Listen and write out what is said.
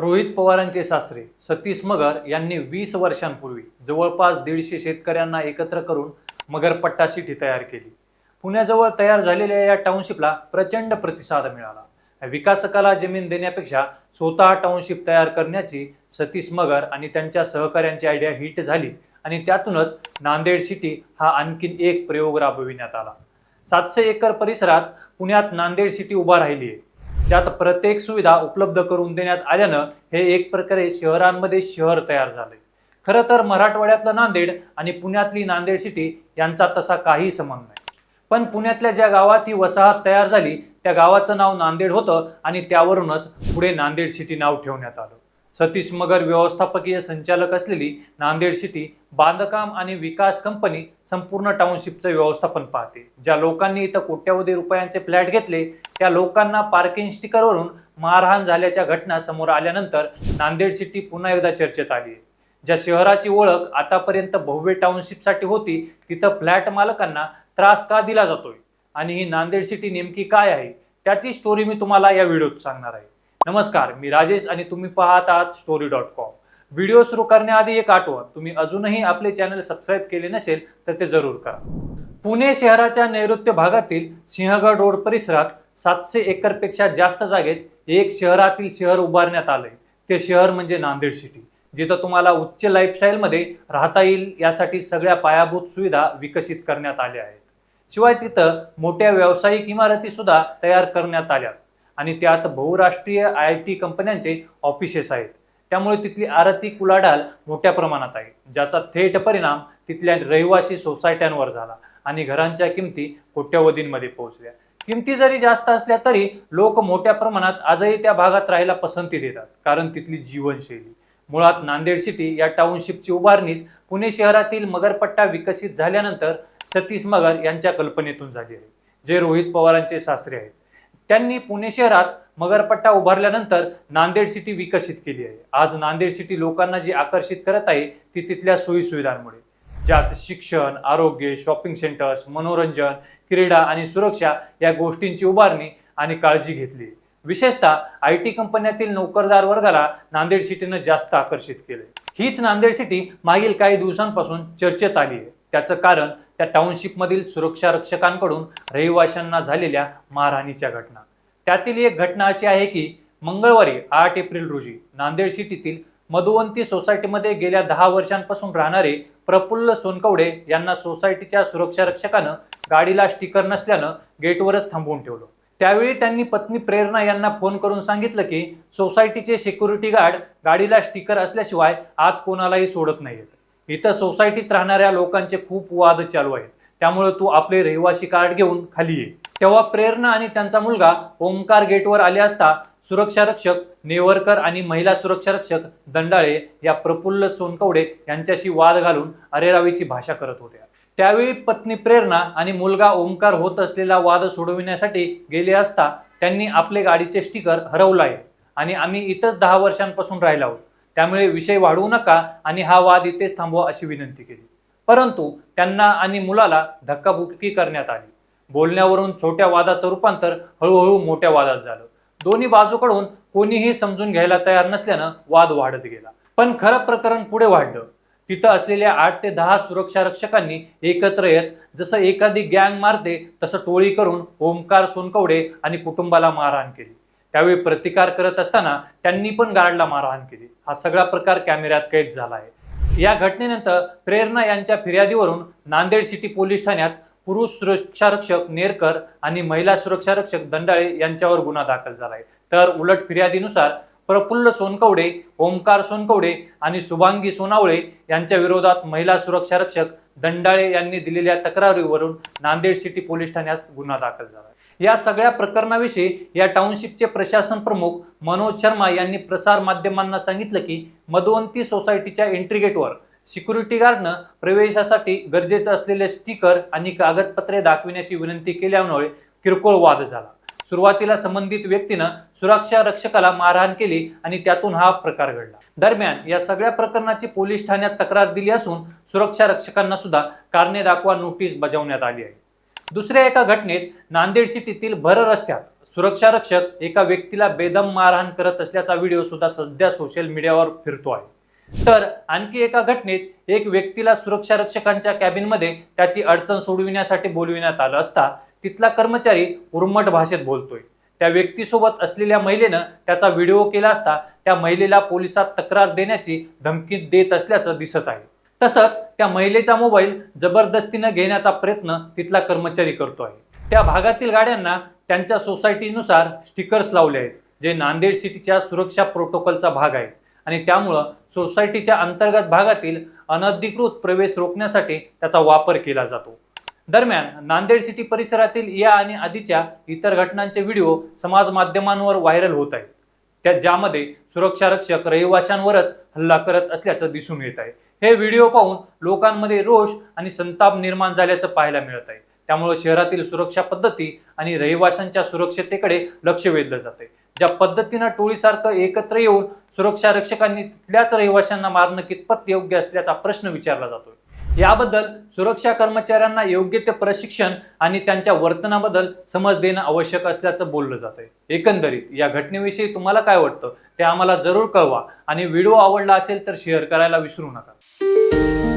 रोहित पवारांचे सासरे सतीश मगर यांनी वीस वर्षांपूर्वी जवळपास दीडशे शेतकऱ्यांना एकत्र करून मगरपट्टा सिटी तयार केली. पुण्याजवळ तयार झालेल्या या टाउनशिपला प्रचंड प्रतिसाद मिळाला. विकासकाला जमीन देण्यापेक्षा स्वतः टाउनशिप तयार करण्याची सतीश मगर आणि त्यांच्या सहकाऱ्यांची आयडिया हिट झाली आणि त्यातूनच नांदेड सिटी हा आणखीन एक प्रयोग राबविण्यात आला. सातशे एकर परिसरात पुण्यात नांदेड सिटी उभा राहिली आहे ज्यात प्रत्येक सुविधा उपलब्ध करून देण्यात आल्यानं हे एक प्रकारे शहरांमध्ये शहर तयार झाले खरं तर मराठवाड्यातलं नांदेड आणि पुण्यातली नांदेड सिटी यांचा तसा काही संबंध नाही. पण पुण्यातल्या ज्या गावात ही वसाहत तयार झाली त्या गावाचं नाव नांदेड होतं आणि त्यावरूनच पुढे नांदेड सिटी नाव ठेवण्यात आलं. सतीश मगर व्यवस्थापकीय संचालक असलेली नांदेड सिटी बांधकाम आणि विकास कंपनी संपूर्ण टाउनशिपचं व्यवस्थापन पाहते. ज्या लोकांनी इथं कोट्यावधी रुपयांचे फ्लॅट घेतले त्या लोकांना पार्किंग स्टिकरवरून मारहाण झाल्याच्या घटना समोर आल्यानंतर नांदेड सिटी पुन्हा एकदा चर्चेत आली. आहे ज्या शहराची ओळख आतापर्यंत भव्य टाउनशिपसाठी होती तिथं फ्लॅट मालकांना त्रास का दिला जातोय? आणि ही नांदेड सिटी नेमकी काय आहे? त्याची स्टोरी मी तुम्हाला या व्हिडिओत सांगणार आहे. नमस्कार मी राजेश आणि तुम्ही पाहत आहात स्टोरी डॉट कॉम व्हिडिओ सुरू करण्याआधी एक आठवण तुम्ही अजूनही आपले चॅनल सबस्क्राईब केले नसेल तर ते जरूर करा. पुणे शहराच्या नैऋत्य भागातील सिंहगड रोड परिसरात सातशे एकरपेक्षा जास्त जागेत एक शहरातील शहर उभारण्यात आलंय. ते शहर म्हणजे नांदेड सिटी जिथं तुम्हाला उच्च लाईफस्टाईलमध्ये राहता येईल यासाठी सगळ्या पायाभूत सुविधा विकसित करण्यात आल्या आहेत. शिवाय तिथं मोठ्या व्यावसायिक इमारती सुद्धा तयार करण्यात आल्या. आणि त्यात बहुराष्ट्रीय आय टी कंपन्यांचे ऑफिसेस आहेत. त्यामुळे तिथली आर्थिक कुलाढाल मोठ्या प्रमाणात आहे. ज्याचा थेट परिणाम तिथल्या रहिवासी सोसायट्यांवर झाला आणि घरांच्या किमती कोट्यवधींमध्ये पोहोचल्या. किमती जरी जास्त असल्या तरी लोक मोठ्या प्रमाणात आजही त्या भागात राहायला पसंती देतात कारण तिथली जीवनशैली. मुळात नांदेड सिटी या टाउनशिपची उभारणीच पुणे शहरातील मगरपट्टा विकसित झाल्यानंतर सतीश मगर यांच्या कल्पनेतून झाली आहे जे रोहित पवारांचे सासरे आहेत. त्यांनी पुणे शहरात मगरपट्टा उभारल्यानंतर नांदेड सिटी विकसित केली आहे. आज नांदेड सिटी लोकांना जी आकर्षित करत आहे ती तिथल्या सोयीसुविधांमुळे. ज्यात शिक्षण आरोग्य शॉपिंग सेंटर्स मनोरंजन क्रीडा आणि सुरक्षा या गोष्टींची उभारणी आणि काळजी घेतली. विशेषतः आय टी कंपन्यातील नोकरदार वर्गाला नांदेड सिटीनं जास्त आकर्षित केले हीच नांदेड सिटी मागील काही दिवसांपासून चर्चेत आली आहे. त्याचं कारण त्या टाउनशिपमधील सुरक्षा रक्षकांकडून रहिवाशांना झालेल्या मारहाणीच्या घटना. त्यातील एक घटना अशी आहे की मंगळवारी आठ एप्रिल रोजी नांदेड सिटीतील मधुवंती सोसायटीमध्ये गेल्या दहा वर्षांपासून राहणारे प्रफुल्ल सोनकवडे यांना सोसायटीच्या सुरक्षा रक्षकानं गाडीला स्टिकर नसल्यानं गेटवरच थांबवून ठेवलं. त्यावेळी त्यांनी पत्नी प्रेरणा यांना फोन करून सांगितलं की सोसायटीचे सिक्युरिटी गार्ड गाडीला स्टिकर असल्याशिवाय आत कोणालाही सोडत नाहीत इथं सोसायटीत राहणाऱ्या लोकांचे खूप वाद चालू आहेत. त्यामुळे तू आपले रहिवासी कार्ड घेऊन खाली ये. तेव्हा प्रेरणा आणि त्यांचा मुलगा ओमकार गेटवर आले असता सुरक्षा रक्षक नेवरकर आणि महिला सुरक्षा रक्षक दंडाळे या प्रफुल्ल सोनकवडे यांच्याशी वाद घालून अरेरावीची भाषा करत होत्या. त्यावेळी पत्नी प्रेरणा आणि मुलगा ओमकार होत असलेला वाद सोडविण्यासाठी गेले असता त्यांनी आपले गाडीचे स्टिकर हरवलं आहे आणि आम्ही इथंच दहा वर्षांपासून राहिला आहोत. त्यामुळे विषय वाढवू नका आणि हा वाद इथेच थांबवा अशी विनंती केली. परंतु त्यांना आणि मुलाला धक्काबुक्की करण्यात आली. बोलण्यावरून छोट्या वादाचं रूपांतर हळूहळू मोठ्या वादात झालं. दोन्ही बाजूकडून कोणीही समजून घ्यायला तयार नसल्यानं वाद वाढत गेला. पण खरं प्रकरण पुढे वाढलं. तिथं असलेल्या आठ ते दहा सुरक्षा रक्षकांनी एकत्र येत जसं एखादी गँग मारते तसं टोळी करून ओमकार सोनकवडे आणि कुटुंबाला मारहाण केली. त्यावेळी प्रतिकार करत असताना त्यांनी पण गार्डला मारहाण केली. हा सगळा प्रकार कॅमेऱ्यात कैद झाला आहे या घटनेनंतर प्रेरणा यांच्या फिर्यादीवरून नांदेड सिटी पोलीस ठाण्यात पुरुष सुरक्षारक्षक नेरकर आणि महिला सुरक्षारक्षक दंडाळे यांच्यावर गुन्हा दाखल झाला आहे तर उलट फिर्यादीनुसार प्रफुल्ल सोनकवडे ओंकार सोनकवडे आणि शुभांगी सोनावळे यांच्या विरोधात महिला सुरक्षारक्षक दंडाळे यांनी दिलेल्या तक्रारीवरून नांदेड सिटी पोलीस ठाण्यात गुन्हा दाखल झाला आहे. या सगळ्या प्रकरणाविषयी या टाउनशिपचे प्रशासन प्रमुख मनोज शर्मा यांनी प्रसार माध्यमांना सांगितलं की मधुवंती सोसायटीच्या एंट्री गेटवर सिक्युरिटी गार्डनं प्रवेशासाठी गरजेचं असलेले स्टिकर आणि कागदपत्रे दाखविण्याची विनंती केल्यामुळे किरकोळ वाद झाला. सुरुवातीला संबंधित व्यक्तीनं सुरक्षा रक्षकाला मारहाण केली आणि त्यातून हा प्रकार घडला. दरम्यान या सगळ्या प्रकरणाची पोलीस ठाण्यात तक्रार दिली असून सुरक्षा रक्षकांना सुद्धा कारणे दाखवा नोटीस बजावण्यात आली आहे. दुसऱ्या एका घटनेत नांदेड सिटीतील भर रस्त्यात सुरक्षा रक्षक एका व्यक्तीला बेदम मारहाण करत असल्याचा व्हिडिओ सुद्धा सध्या सोशल मीडियावर फिरतो आहे. तर आणखी एका घटनेत एक व्यक्तीला सुरक्षा रक्षकांच्या कॅबिनमध्ये त्याची अडचण सोडविण्यासाठी बोलविण्यात आलं असता तिथला कर्मचारी उर्मट भाषेत बोलतोय. त्या व्यक्तीसोबत असलेल्या महिलेनं त्याचा व्हिडिओ केला असता त्या महिलेला पोलिसात तक्रार देण्याची धमकी देत असल्याचं दिसत आहे. तसंच त्या महिलेचा मोबाईल जबरदस्तीनं घेण्याचा प्रयत्न तिथला कर्मचारी करतो आहे त्या भागातील गाड्यांना त्यांच्या सोसायटीनुसार स्टिकर्स लावले आहेत जे नांदेड सिटीच्या सुरक्षा प्रोटोकॉलचा भाग आहे आणि त्यामुळं सोसायटीच्या अंतर्गत भागातील अनधिकृत प्रवेश रोखण्यासाठी त्याचा वापर केला जातो. दरम्यान नांदेड सिटी परिसरातील या आणि आधीच्या इतर घटनांचे व्हिडिओ समाज माध्यमांवर व्हायरल होत आहेत. त्या ज्यामध्ये सुरक्षा रक्षक रहिवाशांवरच हल्ला करत असल्याचं दिसून येत आहे. हे व्हिडिओ पाहून लोकांमध्ये रोष आणि संताप निर्माण झाल्याचं पाहायला मिळत आहे. त्यामुळे शहरातील सुरक्षा पद्धती आणि रहिवाशांच्या सुरक्षतेकडे लक्ष वेधलं जाते ज्या पद्धतीनं टोळीसारखं एकत्र येऊन सुरक्षा रक्षकांनी तिथल्याच रहिवाशांना मारणं कितपत योग्य असल्याचा प्रश्न विचारला जातोय. याबद्दल सुरक्षा कर्मचाऱ्यांना योग्य ते प्रशिक्षण आणि त्यांच्या वर्तनाबद्दल समज देणं आवश्यक असल्याचं बोललं जात आहे एकंदरीत या घटनेविषयी तुम्हाला काय वाटतं ते आम्हाला जरूर कळवा आणि व्हिडिओ आवडला असेल तर शेअर करायला विसरू नका.